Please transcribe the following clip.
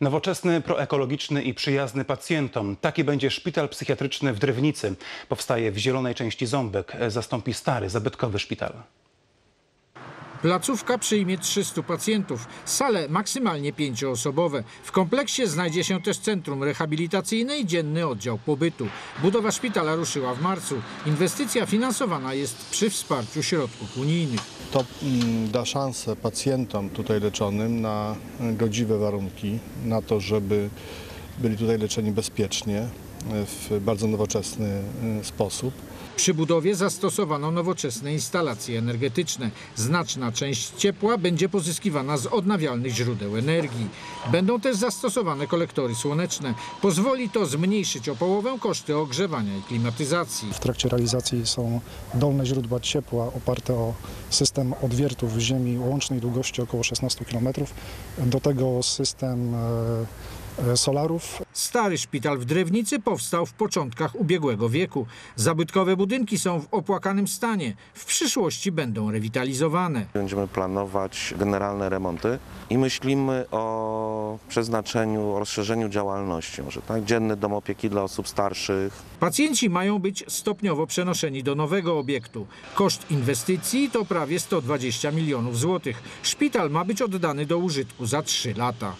Nowoczesny, proekologiczny i przyjazny pacjentom. Taki będzie szpital psychiatryczny w Drewnicy. Powstaje w zielonej części Ząbek. Zastąpi stary, zabytkowy szpital. Placówka przyjmie 300 pacjentów, sale maksymalnie pięcioosobowe. W kompleksie znajdzie się też centrum rehabilitacyjne i dzienny oddział pobytu. Budowa szpitala ruszyła w marcu. Inwestycja finansowana jest przy wsparciu środków unijnych. To mm, da szansę pacjentom tutaj leczonym na e, godziwe warunki, na to, żeby byli tutaj leczeni bezpiecznie, w bardzo nowoczesny e, sposób. Przy budowie zastosowano nowoczesne instalacje energetyczne. Znaczna część ciepła będzie pozyskiwana z odnawialnych źródeł energii. Będą też zastosowane kolektory słoneczne. Pozwoli to zmniejszyć o połowę koszty ogrzewania i klimatyzacji. W trakcie realizacji są dolne źródła ciepła oparte o system odwiertów w ziemi o łącznej długości około 16 km. Do tego system e, solarów Stary szpital w Drewnicy powstał w początkach ubiegłego wieku. Zabytkowe budynki są w opłakanym stanie. W przyszłości będą rewitalizowane. Będziemy planować generalne remonty i myślimy o przeznaczeniu, o rozszerzeniu działalności. Może tak? Dzienny dom opieki dla osób starszych, Pacjenci mają być stopniowo przenoszeni do nowego obiektu. Koszt inwestycji to prawie 120 milionów złotych. Szpital ma być oddany do użytku za 3 lata.